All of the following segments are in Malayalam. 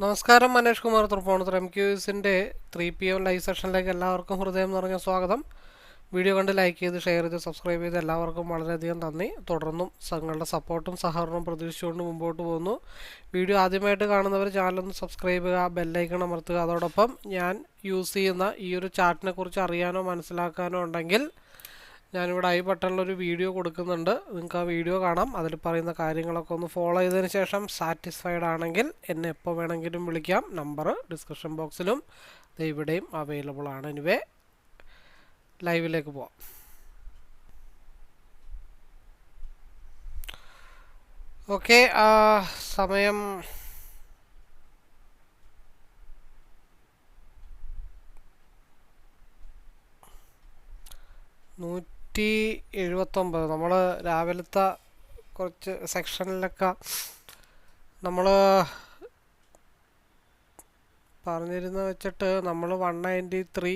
നമസ്കാരം മനേഷ് കുമാർ തൃപ്പൂണിത്തുറ എം ക്യൂസിന്റെ ത്രീ പി എം ലൈവ് സെഷനിലേക്ക് എല്ലാവർക്കും ഹൃദയം നിറഞ്ഞ സ്വാഗതം. വീഡിയോ കണ്ട് ലൈക്ക് ചെയ്ത് ഷെയർ ചെയ്ത് സബ്സ്ക്രൈബ് ചെയ്ത് എല്ലാവർക്കും വളരെയധികം നന്ദി. തുടർന്നും നിങ്ങളുടെ സപ്പോർട്ടും സഹകരണവും പ്രതീക്ഷിച്ചുകൊണ്ട് മുമ്പോട്ട് പോകുന്നു. വീഡിയോ ആദ്യമായിട്ട് കാണുന്നവർ ചാനലൊന്ന് സബ്സ്ക്രൈബ് ചെയ്യുക ബെല്ലൈക്കൺ അമർത്തുക. അതോടൊപ്പം ഞാൻ യൂസ് ചെയ്യുന്ന ഈ ഒരു ചാർട്ടിനെ കുറിച്ച് അറിയാനോ മനസ്സിലാക്കാനോ ഉണ്ടെങ്കിൽ ഞാനിവിടെ ഐ ബട്ടണിലൊരു വീഡിയോ കൊടുക്കുന്നുണ്ട്. നിങ്ങൾക്ക് ആ വീഡിയോ കാണാം. അതിൽ പറയുന്ന കാര്യങ്ങളൊക്കെ ഒന്ന് ഫോളോ ചെയ്തതിന് ശേഷം സാറ്റിസ്ഫൈഡ് ആണെങ്കിൽ എന്നെ എപ്പോൾ വേണമെങ്കിലും വിളിക്കാം. നമ്പർ ഡിസ്ക്രിപ്ഷൻ ബോക്സിലും ഇവിടെയും അവൈലബിൾ ആണ്. എനിവേ ലൈവിലേക്ക് പോവാം. ഓക്കെ സമയം നൂറ്റി എഴുപത്തൊമ്പത് നമ്മൾ രാവിലത്തെ കുറച്ച് സെക്ഷനിലൊക്കെ നമ്മൾ പറഞ്ഞിരുന്ന വെച്ചിട്ട് നമ്മൾ വൺ നയന്റി ത്രീ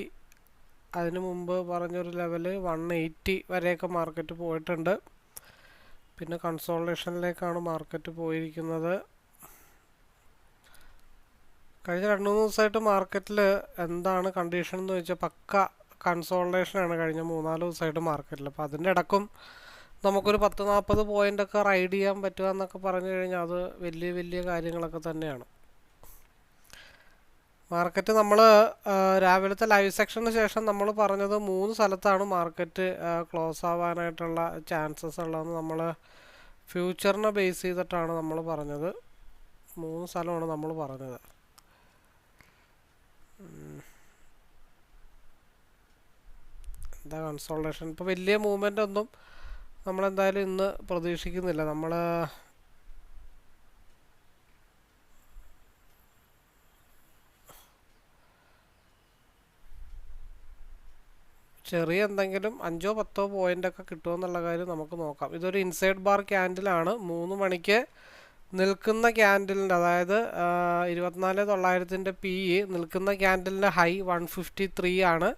അതിന് മുമ്പ് പറഞ്ഞൊരു ലെവൽ വൺ എയ്റ്റി വരെയൊക്കെ മാർക്കറ്റ് പോയിട്ടുണ്ട്. പിന്നെ കൺസോൾട്ടേഷനിലേക്കാണ് മാർക്കറ്റ് പോയിരിക്കുന്നത്. കഴിഞ്ഞ രണ്ട് മൂന്ന് ദിവസമായിട്ട് മാർക്കറ്റിൽ എന്താണ് കണ്ടീഷൻ എന്ന് വെച്ചാൽ പക്ക കൺസോൾട്ടേഷനാണ് കഴിഞ്ഞ മൂന്നാൽ ദിവസമായിട്ട് മാർക്കറ്റിൽ അപ്പോൾ അതിന്റെ ഇടക്കും നമുക്കൊരു പത്ത് നാൽപ്പത് പോയിന്റൊക്കെ റൈഡ് ചെയ്യാൻ പറ്റുക എന്നൊക്കെ പറഞ്ഞു കഴിഞ്ഞാൽ അത് വലിയ വലിയ കാര്യങ്ങളൊക്കെ തന്നെയാണ്. മാർക്കറ്റ് നമ്മൾ രാവിലത്തെ ലൈവ് സെക്ഷന് ശേഷം നമ്മൾ പറഞ്ഞത് മൂന്ന് സ്ഥലത്താണ് മാർക്കറ്റ് ക്ലോസ് ആവാനായിട്ടുള്ള ചാൻസസ് ഉള്ളതെന്ന് നമ്മൾ ഫ്യൂച്ചറിനെ ബേസ് ചെയ്തിട്ടാണ് നമ്മൾ പറഞ്ഞത്. മൂന്ന് സ്ഥലമാണ് നമ്മൾ പറഞ്ഞത്. എന്താ കൺസോൾട്ടേഷൻ ഇപ്പോൾ വലിയ മൂവ്മെന്റ് ഒന്നും നമ്മളെന്തായാലും ഇന്ന് പ്രതീക്ഷിക്കുന്നില്ല. നമ്മൾ ചെറിയ എന്തെങ്കിലും അഞ്ചോ പത്തോ പോയിന്റൊക്കെ കിട്ടുമെന്നുള്ള കാര്യം നമുക്ക് നോക്കാം. ഇതൊരു ഇൻസൈഡ് ബാർ ക്യാൻഡിലാണ് മൂന്ന് മണിക്ക് നിൽക്കുന്ന ക്യാൻഡിലിന്റെ അതായത് ഇരുപത്തിനാല് തൊള്ളായിരത്തിന്റെ പി നിൽക്കുന്ന ക്യാൻഡിലിന്റെ ഹൈ വൺ ഫിഫ്റ്റി ത്രീ ആണ്.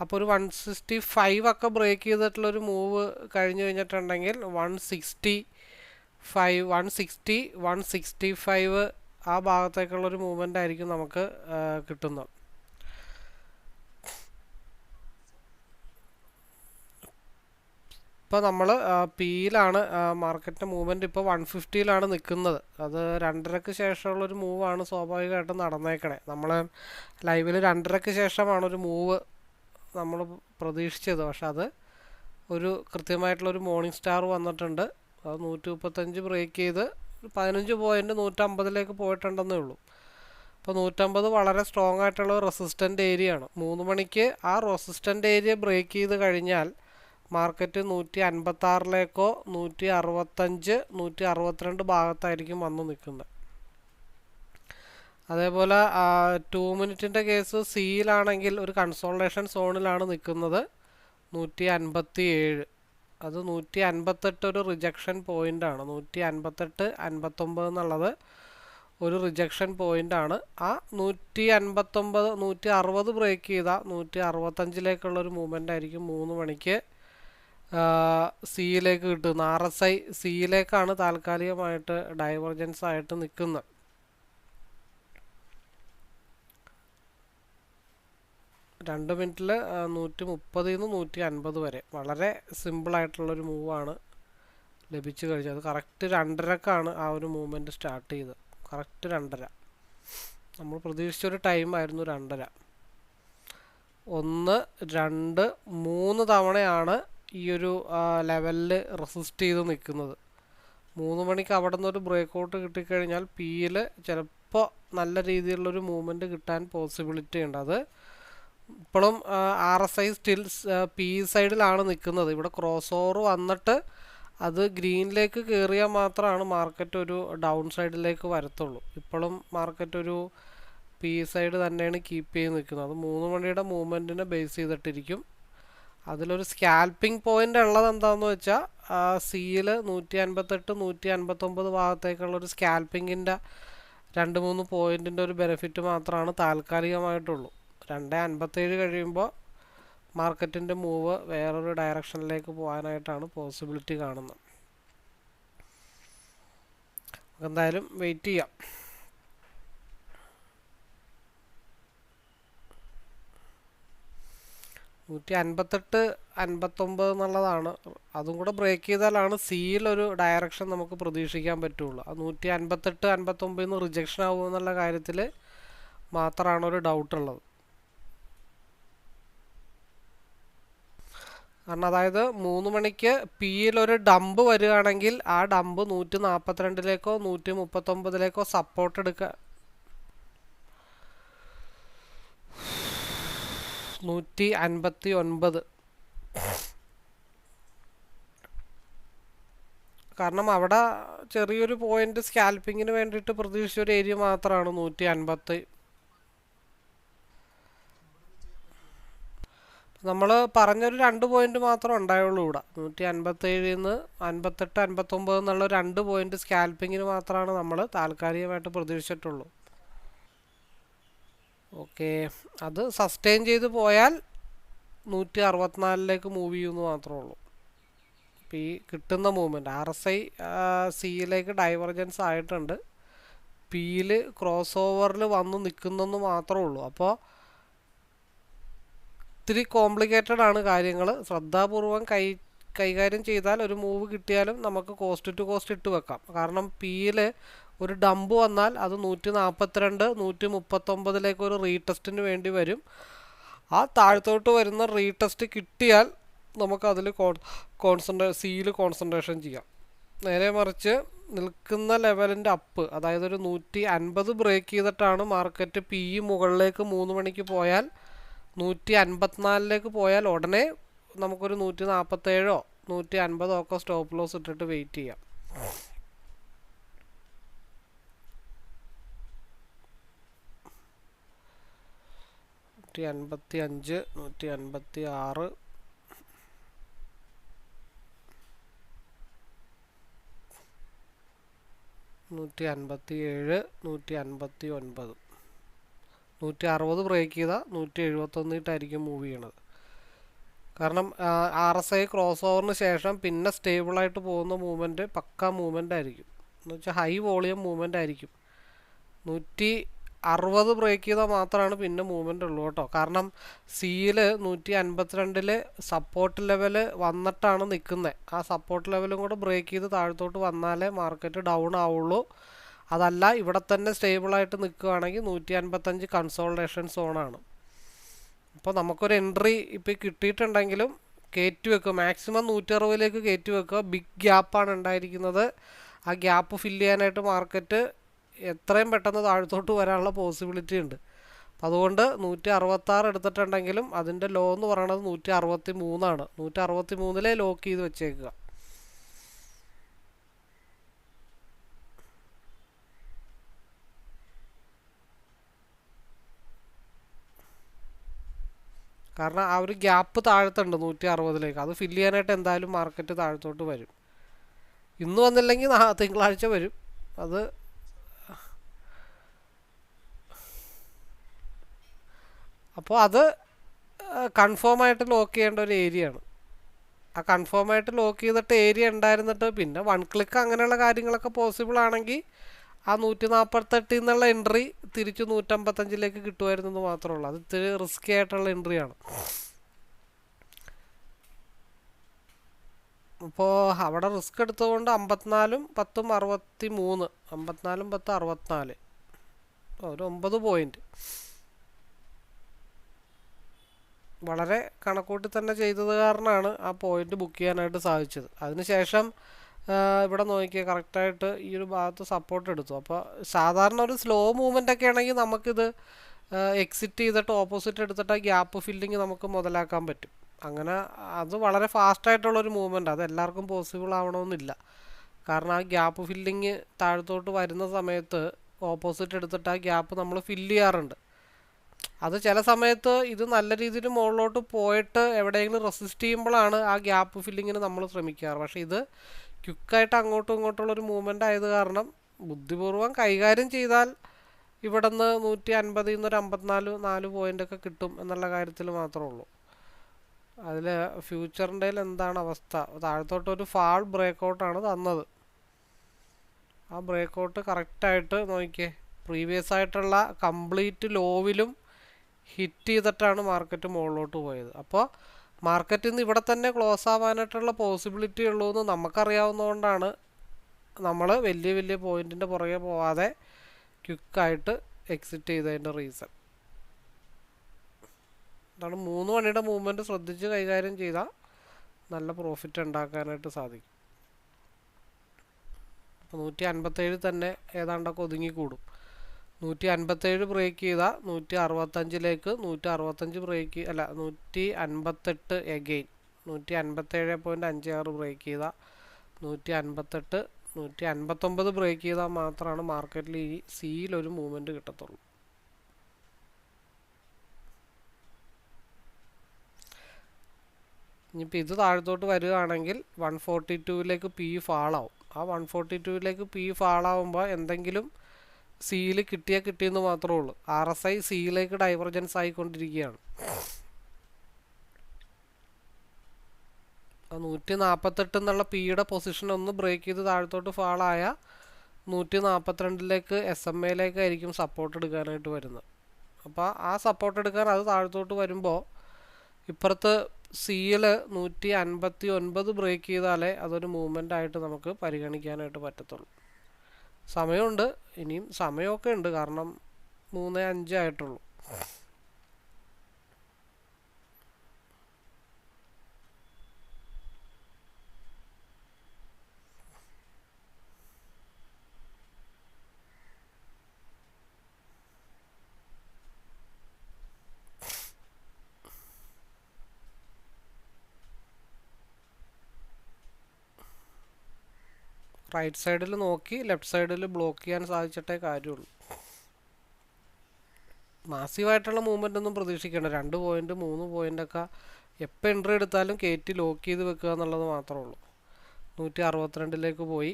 അപ്പോൾ ഒരു വൺ സിക്സ്റ്റി ഫൈവ് ഒക്കെ ബ്രേക്ക് ചെയ്തിട്ടുള്ളൊരു മൂവ് കഴിഞ്ഞു കഴിഞ്ഞിട്ടുണ്ടെങ്കിൽ one sixty five one sixty one sixty five ആ ഭാഗത്തേക്കുള്ളൊരു മൂവ്മെന്റ് ആയിരിക്കും നമുക്ക് കിട്ടുന്നത്. ഇപ്പോൾ നമ്മൾ പിയിലാണ് മാർക്കറ്റിന്റെ മൂവ്മെന്റ് ഇപ്പോൾ വൺ ഫിഫ്റ്റിയിലാണ് നിൽക്കുന്നത് അത് രണ്ടരക്ക് ശേഷമുള്ളൊരു മൂവാണ് സ്വാഭാവികമായിട്ടും നടന്നേക്കണേ. നമ്മൾ ലൈവിൽ രണ്ടരക്ക് ശേഷമാണ് ഒരു മൂവ് നമ്മൾ പ്രതീക്ഷിച്ചത്. പക്ഷെ അത് ഒരു കൃത്യമായിട്ടുള്ളൊരു മോർണിംഗ് സ്റ്റാർ വന്നിട്ടുണ്ട്. അത് നൂറ്റി മുപ്പത്തഞ്ച് ബ്രേക്ക് ചെയ്ത് പതിനഞ്ച് പോയിന്റ് നൂറ്റമ്പതിലേക്ക് പോയിട്ടുണ്ടെന്നേ ഉള്ളൂ. അപ്പോൾ നൂറ്റമ്പത് വളരെ സ്ട്രോങ് ആയിട്ടുള്ള റെസിസ്റ്റന്റ് ഏരിയ ആണ്. മൂന്ന് മണിക്ക് ആ റെസിസ്റ്റന്റ് ഏരിയ ബ്രേക്ക് ചെയ്ത് കഴിഞ്ഞാൽ മാർക്കറ്റ് നൂറ്റി അൻപത്താറിലേക്കോ നൂറ്റി അറുപത്തഞ്ച് നൂറ്റി അറുപത്തിരണ്ട് ഭാഗത്തായിരിക്കും വന്ന് നിൽക്കുന്നത്. അതേപോലെ ടു മിനിറ്റിന്റെ കേസ് സിയിലാണെങ്കിൽ ഒരു കൺസോൾട്ടേഷൻ സോണിലാണ് നിൽക്കുന്നത്. നൂറ്റി അൻപത്തി ഏഴ് അത് നൂറ്റി അൻപത്തെട്ട് ഒരു റിജക്ഷൻ പോയിന്റാണ് നൂറ്റി അൻപത്തെട്ട് അൻപത്തൊമ്പത് എന്നുള്ളത് ഒരു റിജക്ഷൻ പോയിന്റാണ് ആ നൂറ്റി അൻപത്തൊമ്പത് നൂറ്റി അറുപത് ബ്രേക്ക് ചെയ്താൽ നൂറ്റി അറുപത്തഞ്ചിലേക്കുള്ള ഒരു മൂവ്മെന്റ് ആയിരിക്കും മൂന്ന് മണിക്ക് സിയിലേക്ക് കിട്ടുന്നത്. ആർ എസ് ഐ സിയിലേക്കാണ് താൽക്കാലികമായിട്ട് ഡൈവർജൻസ് ആയിട്ട് നിൽക്കുന്നത്. രണ്ട് മിനിറ്റിൽ നൂറ്റി മുപ്പതിൽ നിന്ന് നൂറ്റി അൻപത് വരെ. വളരെ സിമ്പിളായിട്ടുള്ളൊരു മൂവാണ് ലഭിച്ചു കഴിഞ്ഞത്. അത് കറക്റ്റ് രണ്ടരക്കാണ് ആ ഒരു മൂവ്മെന്റ് സ്റ്റാർട്ട് ചെയ്തത്. കറക്റ്റ് രണ്ടര. നമ്മൾ പ്രതീക്ഷിച്ചൊരു ടൈം ആയിരുന്നു രണ്ടര. ഒന്ന് രണ്ട് മൂന്ന് തവണയാണ് ഈ ഒരു ലെവലിൽ റെസിസ്റ്റ് ചെയ്ത് നിൽക്കുന്നത്. മൂന്ന് മണിക്ക് അവിടെ നിന്ന് ഒരു ബ്രേക്ക് ഔട്ട് കിട്ടിക്കഴിഞ്ഞാൽ പിയിൽ ചിലപ്പോൾ നല്ല രീതിയിലുള്ളൊരു മൂവ്മെന്റ് കിട്ടാൻ പോസിബിലിറ്റി ഉണ്ട്. അത് ഇപ്പോഴും R S I still P സൈഡിലാണ് നിൽക്കുന്നത് ഇവിടെ ക്രോസ് ഓവർ വന്നിട്ട് അത് ഗ്രീനിലേക്ക് കയറിയാൽ മാത്രമാണ് മാർക്കറ്റ് ഒരു ഡൗൺ സൈഡിലേക്ക് വരത്തുള്ളൂ. ഇപ്പോഴും മാർക്കറ്റ് ഒരു പി സൈഡ് തന്നെയാണ് കീപ്പ് ചെയ്ത് നിൽക്കുന്നത് അത് മൂന്ന് മണിയുടെ മൂവ്മെന്റിനെ ബേസ് ചെയ്തിട്ടിരിക്കും. അതിലൊരു സ്കാൽപ്പിംഗ് പോയിന്റ് ഉള്ളത് എന്താണെന്ന് വെച്ചാൽ സിയിൽ നൂറ്റി അൻപത്തെട്ട് നൂറ്റി അൻപത്തൊമ്പത് ഭാഗത്തേക്കുള്ള ഒരു സ്കാൽപ്പിങ്ങിന്റെ രണ്ട് മൂന്ന് പോയിന്റിന്റെ ഒരു ബെനിഫിറ്റ് മാത്രമാണ് താൽക്കാലികമായിട്ടുള്ളൂ. രണ്ട് അൻപത്തേഴ് കഴിയുമ്പോൾ മാർക്കറ്റിന്റെ മൂവ് വേറൊരു ഡയറക്ഷനിലേക്ക് പോകാനായിട്ടാണ് പോസിബിലിറ്റി കാണുന്നത്. എന്തായാലും വെയിറ്റ് ചെയ്യാം. നൂറ്റി അൻപത്തെട്ട് അൻപത്തൊമ്പത് എന്നുള്ളതാണ്. അതും കൂടെ ബ്രേക്ക് ചെയ്താലാണ് സിയിലൊരു ഡയറക്ഷൻ നമുക്ക് പ്രതീക്ഷിക്കാൻ പറ്റുള്ളൂ. അത് നൂറ്റി അൻപത്തെട്ട് അൻപത്തൊമ്പതിൽ നിന്ന് റിജക്ഷൻ ആകുമെന്നുള്ള കാര്യത്തിൽ മാത്രമാണ് ഒരു ഡൗട്ട് ഉള്ളത് കാരണം അതായത് മൂന്ന് മണിക്ക് പിയിൽ ഒരു ഡംപ് വരികയാണെങ്കിൽ ആ ഡംപ് നൂറ്റി നാൽപ്പത്തിരണ്ടിലേക്കോ നൂറ്റി മുപ്പത്തൊമ്പതിലേക്കോ സപ്പോർട്ട് എടുക്കുക നൂറ്റി അൻപത്തി ഒൻപത് കാരണം അവിടെ ചെറിയൊരു പോയിന്റ് സ്കാൽപ്പിങ്ങിന് വേണ്ടിയിട്ട് പ്രതീക്ഷിച്ച ഒരു ഏരിയ മാത്രമാണ് നൂറ്റി അൻപത്തി നമ്മൾ പറഞ്ഞൊരു രണ്ട് പോയിന്റ് മാത്രമേ ഉണ്ടായുള്ളൂ ഇവിടെ. നൂറ്റി അൻപത്തേഴിൽ നിന്ന് അൻപത്തെട്ട് അൻപത്തൊമ്പത് എന്നുള്ള രണ്ട് പോയിന്റ് സ്കാൽപ്പിങ്ങിന് മാത്രമാണ് നമ്മൾ താൽക്കാലികമായിട്ട് പ്രതീക്ഷിച്ചിട്ടുള്ളൂ. ഓക്കെ അത് സസ്റ്റെയിൻ ചെയ്ത് പോയാൽ നൂറ്റി അറുപത്തിനാലിലേക്ക് മൂവ് ചെയ്യുമെന്ന് മാത്രമേ ഉള്ളൂ. ഇപ്പം ഈ കിട്ടുന്ന മൂവ്മെന്റ് ആർ എസ് ഐ സിയിലേക്ക് ഡൈവർജൻസ് ആയിട്ടുണ്ട്. പിയിൽ ക്രോസ് ഓവറിൽ വന്ന് നിൽക്കുന്നെന്ന് മാത്രമേ ഉള്ളൂ. അപ്പോൾ ഇത്തിരി കോംപ്ലിക്കേറ്റഡ് ആണ് കാര്യങ്ങൾ ശ്രദ്ധാപൂർവം കൈ കൈകാര്യം ചെയ്താൽ ഒരു മൂവ് കിട്ടിയാലും നമുക്ക് കോസ്റ്റ് ടു കോസ്റ്റ് ഇട്ട് വെക്കാം. കാരണം പിയിൽ ഒരു ഡമ്പ് വന്നാൽ അത് നൂറ്റി നാൽപ്പത്തിരണ്ട് നൂറ്റി മുപ്പത്തൊമ്പതിലേക്ക് ഒരു റീടെസ്റ്റിന് വേണ്ടി വരും. ആ താഴത്തോട്ട് വരുന്ന റീടെസ്റ്റ് കിട്ടിയാൽ നമുക്കതിൽ കോൺസെൻട്രേ സിയിൽ കോൺസെൻട്രേഷൻ ചെയ്യാം. നേരെ മറിച്ച് നിൽക്കുന്ന ലെവലിന്റെ അപ്പ് അതായത് ഒരു നൂറ്റി അൻപത് ബ്രേക്ക് ചെയ്തിട്ടാണ് മാർക്കറ്റ് പി മുകളിലേക്ക് മൂന്ന് മണിക്ക് പോയാൽ നൂറ്റി അൻപത്തിനാലിലേക്ക് പോയാൽ ഉടനെ നമുക്കൊരു നൂറ്റി നാൽപ്പത്തേഴോ നൂറ്റി അൻപതോ ഒക്കെ സ്റ്റോപ്പ് ലോസ് ഇട്ടിട്ട് വെയിറ്റ് ചെയ്യാം. നൂറ്റി അൻപത്തി അഞ്ച് നൂറ്റി അൻപത്തി ആറ് നൂറ്റി അൻപത്തി ഏഴ് നൂറ്റി അൻപത്തി ഒൻപത് നൂറ്റി അറുപത് ബ്രേക്ക് ചെയ്താൽ നൂറ്റി എഴുപത്തൊന്നിട്ടായിരിക്കും മൂവ് ചെയ്യണത്. കാരണം ആർ എസ് ഐ ക്രോസ് ഓവറിന് ശേഷം പിന്നെ സ്റ്റേബിളായിട്ട് പോകുന്ന മൂവ്മെന്റ് പക്ക മൂവ്മെന്റ് ആയിരിക്കും. എന്ന് വെച്ചാൽ ഹൈ വോളിയം മൂവ്മെന്റ് ആയിരിക്കും. നൂറ്റി അറുപത് ബ്രേക്ക് ചെയ്താൽ മാത്രമാണ് പിന്നെ മൂവ്മെന്റ് ഉള്ളൂ കേട്ടോ. കാരണം സിയിൽ നൂറ്റി അൻപത്തിരണ്ടിൽ സപ്പോർട്ട് ലെവൽ വന്നിട്ടാണ് നിൽക്കുന്നത് ആ സപ്പോർട്ട് ലെവലും കൂടെ ബ്രേക്ക് ചെയ്ത് താഴത്തോട്ട് വന്നാലേ മാർക്കറ്റ് ഡൗൺ ആവുള്ളൂ. അതല്ല ഇവിടെ തന്നെ സ്റ്റേബിളായിട്ട് നിൽക്കുകയാണെങ്കിൽ നൂറ്റി അൻപത്തഞ്ച് കൺസോൾട്ടേഷൻ സോണാണ് അപ്പോൾ നമുക്കൊരു എൻട്രി ഇപ്പോൾ കിട്ടിയിട്ടുണ്ടെങ്കിലും കയറ്റി വെക്കുക. മാക്സിമം നൂറ്റി അറുപതിലേക്ക് കയറ്റി വെക്കുക. ബിഗ് ഗ്യാപ്പാണ് ഉണ്ടായിരിക്കുന്നത്. ആ ഗ്യാപ്പ് ഫില്ല് ചെയ്യാനായിട്ട് മാർക്കറ്റ് എത്രയും പെട്ടെന്ന് താഴത്തോട്ട് വരാനുള്ള പോസിബിലിറ്റി ഉണ്ട്. അതുകൊണ്ട് നൂറ്റി അറുപത്താറ് എടുത്തിട്ടുണ്ടെങ്കിലും അതിന്റെ ലോ എന്ന് പറയുന്നത് നൂറ്റി അറുപത്തി മൂന്നാണ് നൂറ്റി അറുപത്തി മൂന്നിലെ ലോക്ക് ചെയ്ത് വെച്ചേക്കുക. കാരണം ആ ഒരു ഗ്യാപ്പ് താഴത്തുണ്ട് നൂറ്റി അറുപതിലേക്ക് അത് ഫില്ല് ചെയ്യാനായിട്ട് എന്തായാലും മാർക്കറ്റ് താഴത്തോട്ട് വരും. ഇന്ന് വന്നില്ലെങ്കിൽ തിങ്കളാഴ്ച വരും. അത് അപ്പോൾ അത് കൺഫേം ആയിട്ട് ലോക്ക് ചെയ്യേണ്ട ഒരു ഏരിയ ആണ്. ആ കൺഫേം ആയിട്ട് ലോക്ക് ചെയ്തിട്ട് ഏരിയ ഉണ്ടായിരുന്നിട്ട് പിന്നെ വൺ ക്ലിക്ക് അങ്ങനെയുള്ള കാര്യങ്ങളൊക്കെ പോസിബിൾ ആണെങ്കിൽ ആ നൂറ്റി നാൽപ്പത്തെട്ടിൽ നിന്നുള്ള എൻട്രി തിരിച്ചു നൂറ്റമ്പത്തഞ്ചിലേക്ക് കിട്ടുമായിരുന്നു എന്ന് മാത്രമേ ഉള്ളൂ. അത് ഇത്തിരി റിസ്കി ആയിട്ടുള്ള എൻട്രിയാണ് അപ്പോൾ അവിടെ റിസ്ക് എടുത്തുകൊണ്ട് അമ്പത്തിനാലും പത്തും അറുപത്തി മൂന്ന് അമ്പത്തിനാലും പത്ത് അറുപത്തിനാല്. ഒരു ഒമ്പത് പോയിന്റ് വളരെ കണക്കൂട്ടി തന്നെ ചെയ്തത് കാരണമാണ് ആ പോയിന്റ് ബുക്ക് ചെയ്യാനായിട്ട് സാധിച്ചത്. അതിനുശേഷം ഇവിടെ നോക്കിയാൽ കറക്റ്റായിട്ട് ഈ ഒരു ഭാഗത്ത് സപ്പോർട്ട് എടുത്തു. അപ്പോൾ സാധാരണ ഒരു സ്ലോ മൂവ്മെന്റ് ഒക്കെ ആണെങ്കിൽ നമുക്കിത് എക്സിറ്റ് ചെയ്തിട്ട് ഓപ്പോസിറ്റ് എടുത്തിട്ട് ഗ്യാപ്പ് ഫില്ലിങ് നമുക്ക് മുതലാക്കാൻ പറ്റും. അങ്ങനെ അത് വളരെ ഫാസ്റ്റായിട്ടുള്ളൊരു മൂവ്മെന്റ് അത് എല്ലാവർക്കും പോസിബിൾ ആവണമെന്നില്ല. കാരണം ആ ഗ്യാപ്പ് ഫില്ലിങ് താഴത്തോട്ട് വരുന്ന സമയത്ത് ഓപ്പോസിറ്റ് എടുത്തിട്ട് ആ ഗ്യാപ്പ് നമ്മൾ ഫില്ല് ചെയ്യാറുണ്ട്. അത് ചില സമയത്ത് ഇത് നല്ല രീതിയിൽ മുകളിലോട്ട് പോയിട്ട് എവിടെയെങ്കിലും റെസിസ്റ്റ് ചെയ്യുമ്പോഴാണ് ആ ഗ്യാപ്പ് ഫില്ലിങ്ങിന് നമ്മൾ ശ്രമിക്കാറ്. പക്ഷേ ഇത് ക്വിക്കായിട്ട് അങ്ങോട്ടും ഇങ്ങോട്ടുള്ള ഒരു മൂവ്മെന്റ് ആയത് കാരണം ബുദ്ധിപൂർവം കൈകാര്യം ചെയ്താൽ ഇവിടെ നിന്ന് നൂറ്റി അൻപതിൽ നിന്ന് ഒരു അമ്പത്തിനാല് നാല് പോയിന്റ് ഒക്കെ കിട്ടും എന്നുള്ള കാര്യത്തിൽ മാത്രമേ ഉള്ളൂ. അതിൽ ഫ്യൂച്ചറിന്റെ എന്താണ് അവസ്ഥ? താഴത്തോട്ട് ഒരു ഫാൾ ബ്രേക്കൗട്ടാണ് തന്നത്. ആ ബ്രേക്കൗട്ട് കറക്റ്റായിട്ട് നോക്കിയേ. പ്രീവിയസ് ആയിട്ടുള്ള കംപ്ലീറ്റ് ലോവിലും ഹിറ്റ് ചെയ്തിട്ടാണ് മാർക്കറ്റ് മുകളിലോട്ട് പോയത്. അപ്പോൾ മാർക്കറ്റിൽ നിന്ന് ഇവിടെ തന്നെ ക്ലോസ് ആവാനായിട്ടുള്ള പോസിബിലിറ്റി ഉള്ളൂ എന്ന് നമുക്കറിയാവുന്നതുകൊണ്ടാണ് നമ്മൾ വലിയ വലിയ പോയിന്റിന്റെ പുറകെ പോവാതെ ക്വിക്കായിട്ട് എക്സിറ്റ് ചെയ്തതിന്റെ റീസൺ അതാണ് മൂന്ന് മണിയുടെ മൂവ്മെന്റ് ശ്രദ്ധിച്ച് കൈകാര്യം ചെയ്താൽ നല്ല പ്രോഫിറ്റ് ഉണ്ടാക്കാനായിട്ട് സാധിക്കും. നൂറ്റി അൻപത്തേഴ് തന്നെ ഏതാണ്ടൊക്കെ ഒതുങ്ങിക്കൂടും. നൂറ്റി അൻപത്തേഴ് ബ്രേക്ക് ചെയ്താൽ നൂറ്റി അറുപത്തഞ്ചിലേക്ക് നൂറ്റി അറുപത്തഞ്ച് ബ്രേക്ക് അല്ല നൂറ്റി അൻപത്തെട്ട് എഗെയിൻ നൂറ്റി അൻപത്തേഴ് പോയിന്റ് അഞ്ച് ആറ് ബ്രേക്ക് ചെയ്താൽ നൂറ്റി അൻപത്തെട്ട് നൂറ്റി അൻപത്തൊമ്പത് ബ്രേക്ക് ചെയ്താൽ മാത്രമാണ് മാർക്കറ്റിൽ ഈ സിയിലൊരു മൂവ്മെന്റ് കിട്ടത്തുള്ളൂ. ഇനിയിപ്പോൾ ഇത് താഴത്തോട്ട് വരികയാണെങ്കിൽ വൺ ഫോർട്ടി ടുവിലേക്ക് പി ഫാളാവും ആ വൺ ഫോർട്ടി ടുവിലേക്ക് പി ഫാളാവുമ്പോൾ എന്തെങ്കിലും സിയിൽ കിട്ടിയാൽ കിട്ടിയെന്ന് മാത്രമേ ഉള്ളൂ. ആർ എസ് ഐ സിയിലേക്ക് ഡൈവർജൻസ് ആയിക്കൊണ്ടിരിക്കുകയാണ്. നൂറ്റി നാൽപ്പത്തെട്ട് എന്നുള്ള പിയുടെ പൊസിഷൻ ഒന്ന് ബ്രേക്ക് ചെയ്ത് താഴത്തോട്ട് ഫാളായ നൂറ്റി നാൽപ്പത്തിരണ്ടിലേക്ക് എസ് എം എയിലേക്കായിരിക്കും സപ്പോർട്ട് എടുക്കാനായിട്ട് വരുന്നത്. അപ്പോൾ ആ സപ്പോർട്ട് എടുക്കാൻ അത് താഴത്തോട്ട് വരുമ്പോൾ ഇപ്പുറത്ത് സിയിൽ നൂറ്റി അൻപത്തി ഒൻപത് ബ്രേക്ക് ചെയ്താലേ അതൊരു മൂവ്മെന്റ് ആയിട്ട് നമുക്ക് പരിഗണിക്കാനായിട്ട് പറ്റത്തുള്ളൂ. സമയമുണ്ട്. ഇനിയും സമയമൊക്കെ ഉണ്ട്. കാരണം മൂന്ന് അഞ്ച് ആയിട്ടുള്ളൂ. റൈറ്റ് സൈഡിൽ നോക്കി ലെഫ്റ്റ് സൈഡിൽ ബ്ലോക്ക് ചെയ്യാൻ സാധിച്ചിട്ടേ കാര്യമുള്ളൂ. മാസീവായിട്ടുള്ള മൂവ്മെന്റ് ഒന്നും പ്രതീക്ഷിക്കേണ്ട. രണ്ട് പോയിന്റ് മൂന്ന് പോയിന്റൊക്കെ എപ്പോൾ എൻട്രി എടുത്താലും കയറ്റി ലോക്ക് ചെയ്ത് വെക്കുക എന്നുള്ളത് മാത്രമേ ഉള്ളൂ. നൂറ്റി അറുപത്തിരണ്ടിലേക്ക് പോയി.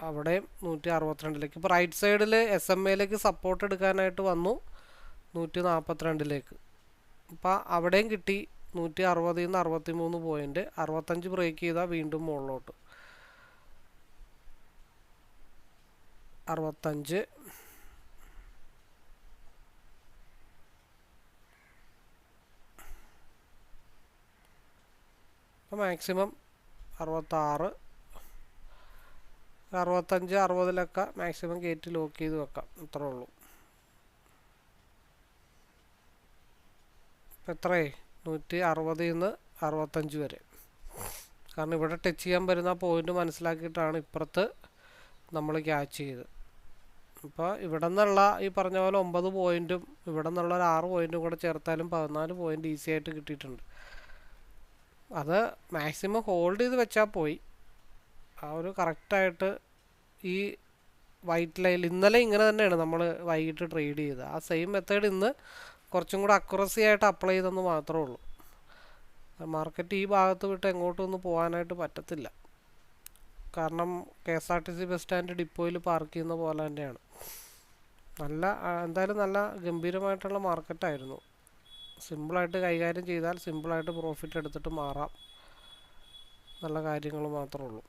അവിടെയും നൂറ്റി അറുപത്തിരണ്ടിലേക്ക് ഇപ്പോൾ റൈറ്റ് സൈഡിൽ എസ് എം എയിലേക്ക് സപ്പോർട്ട് എടുക്കാനായിട്ട് വന്നു. നൂറ്റി നാൽപ്പത്തിരണ്ടിലേക്ക് അപ്പോൾ അവിടെയും കിട്ടി. നൂറ്റി അറുപതിൽ നിന്ന് അറുപത്തി മൂന്ന് പോയിന്റ് അറുപത്തഞ്ച് ബ്രേക്ക് ചെയ്താൽ വീണ്ടും മുകളിലോട്ട്. അറുപത്തഞ്ച്. അപ്പോൾ മാക്സിമം അറുപത്താറ്. അറുപത്തഞ്ച് അറുപതിലൊക്കെ മാക്സിമം ഗേറ്റ് ലോക്ക് ചെയ്ത് വെക്കാം. അത്രേ ഉള്ളൂ. ഇപ്പം നൂറ്റി അറുപതിൽ നിന്ന് അറുപത്തഞ്ച് വരെ. കാരണം ഇവിടെ ടച്ച് ചെയ്യാൻ വരുന്ന പോയിന്റ് മനസ്സിലാക്കിയിട്ടാണ് ഇപ്പുറത്ത് നമ്മൾ ക്യാച്ച് ചെയ്ത് അപ്പോൾ ഇവിടെ നിന്നുള്ള ഈ പറഞ്ഞ പോലെ ഒമ്പത് പോയിന്റും ഇവിടെ നിന്നുള്ള ഒരു ആറ് പോയിന്റും കൂടെ ചേർത്താലും പതിനാല് പോയിന്റ് ഈസി ആയിട്ട് കിട്ടിയിട്ടുണ്ട്. അത് മാക്സിമം ഹോൾഡ് ചെയ്ത് വെച്ചാൽ പോയി. ആ ഒരു കറക്റ്റായിട്ട് ഈ വൈറ്റ് ലൈൻ ഇന്നലെ ഇങ്ങനെ തന്നെയാണ് നമ്മൾ വൈകിട്ട് ട്രേഡ് ചെയ്തത്. ആ സെയിം മെത്തേഡ് ഇന്ന് കുറച്ചും കൂടെ അക്യുറസി ആയിട്ട് അപ്ലൈ ചെയ്തെന്ന് മാത്രമേ ഉള്ളൂ. മാർക്കറ്റ് ഈ ഭാഗത്ത് വിട്ട് എങ്ങോട്ടൊന്നും പോകാനായിട്ട് പറ്റത്തില്ല. കാരണം K S R T C bus stand ഡിപ്പോയിൽ പാർക്ക് ചെയ്യുന്ന പോലെ തന്നെയാണ്. നല്ല എന്തായാലും നല്ല ഗംഭീരമായിട്ടുള്ള മാർക്കറ്റായിരുന്നു. സിമ്പിളായിട്ട് കൈകാര്യം ചെയ്താൽ സിമ്പിളായിട്ട് പ്രോഫിറ്റ് എടുത്തിട്ട് മാറാം. നല്ല കാര്യങ്ങൾ മാത്രമേ ഉള്ളൂ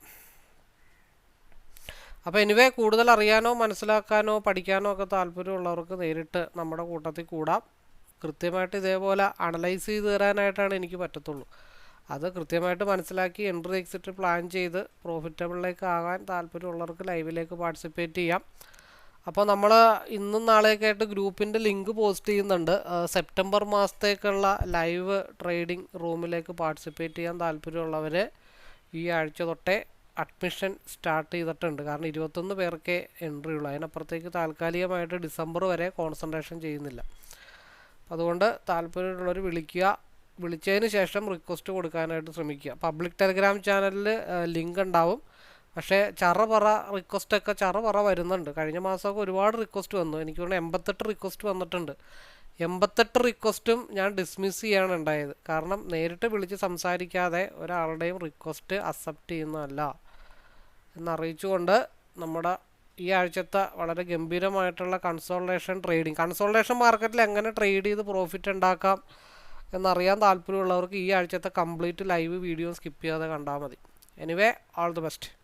അപ്പോൾ എനിവേ കൂടുതൽ അറിയാനോ മനസ്സിലാക്കാനോ പഠിക്കാനോ ഒക്കെ താല്പര്യമുള്ളവർക്ക് നേരിട്ട് നമ്മുടെ കൂട്ടത്തിൽ കൂടാം. കൃത്യമായിട്ട് ഇതേപോലെ അനലൈസ് ചെയ്ത് തരാനായിട്ടാണ് എനിക്ക് പറ്റത്തുള്ളൂ. അത് കൃത്യമായിട്ട് മനസ്സിലാക്കി എൻട്രി എക്സിറ്റ് പ്ലാൻ ചെയ്ത് പ്രോഫിറ്റബിളിലേക്ക് ആകാൻ താല്പര്യമുള്ളവർക്ക് ലൈവിലേക്ക് പാർട്ടിസിപ്പേറ്റ് ചെയ്യാം. അപ്പോൾ നമ്മൾ ഇന്നും നാളെയൊക്കെ ആയിട്ട് ഗ്രൂപ്പിന്റെ ലിങ്ക് പോസ്റ്റ് ചെയ്യുന്നുണ്ട്. സെപ്റ്റംബർ മാസത്തേക്കുള്ള ലൈവ് ട്രേഡിംഗ് റൂമിലേക്ക് പാർട്ടിസിപ്പേറ്റ് ചെയ്യാൻ താല്പര്യമുള്ളവർ ഈ ആഴ്ച തൊട്ടേ അഡ്മിഷൻ സ്റ്റാർട്ട് ചെയ്തിട്ടുണ്ട്. കാരണം ഇരുപത്തൊന്ന് പേർക്കേ എൻട്രി ഉള്ളൂ. അതിനപ്പുറത്തേക്ക് താൽക്കാലികമായിട്ട് ഡിസംബർ വരെ കോൺസെൻട്രേഷൻ ചെയ്യുന്നില്ല. അതുകൊണ്ട് താല്പര്യമുള്ളവർ വിളിക്കുക. വിളിച്ചതിന് ശേഷം റിക്വസ്റ്റ് കൊടുക്കാനായിട്ട് ശ്രമിക്കുക. പബ്ലിക് ടെലിഗ്രാം ചാനലിൽ ലിങ്ക് ഉണ്ടാവും. പക്ഷേ ചറപറ റിക്വസ്റ്റൊക്കെ ചറ പറ വരുന്നുണ്ട്. കഴിഞ്ഞ മാസമൊക്കെ ഒരുപാട് റിക്വസ്റ്റ് വന്നു. എനിക്ക് തോന്നുന്നു എൺപത്തെട്ട് റിക്വസ്റ്റ് വന്നിട്ടുണ്ട്. എൺപത്തെട്ട് റിക്വസ്റ്റും ഞാൻ ഡിസ്മിസ് ചെയ്യാണ് ഉണ്ടായത്. കാരണം നേരിട്ട് വിളിച്ച് സംസാരിക്കാതെ ഒരാളുടെയും റിക്വസ്റ്റ് അക്സെപ്റ്റ് ചെയ്യുന്നതല്ല. എന്നറിയിച്ചുകൊണ്ട് നമ്മുടെ ഈ ആഴ്ചത്തെ വളരെ ഗംഭീരമായിട്ടുള്ള കൺസോൾട്ടേഷൻ ട്രേഡിംഗ് കൺസോൾട്ടേഷൻ മാർക്കറ്റിൽ എങ്ങനെ ട്രേഡ് ചെയ്ത് പ്രോഫിറ്റ് ഉണ്ടാക്കാം എന്നറിയാൻ താല്പര്യമുള്ളവർക്ക് ഈ ആഴ്ചത്തെ കംപ്ലീറ്റ് ലൈവ് വീഡിയോ സ്കിപ്പ് ചെയ്യാതെ കണ്ടാൽ മതി. Anyway all the best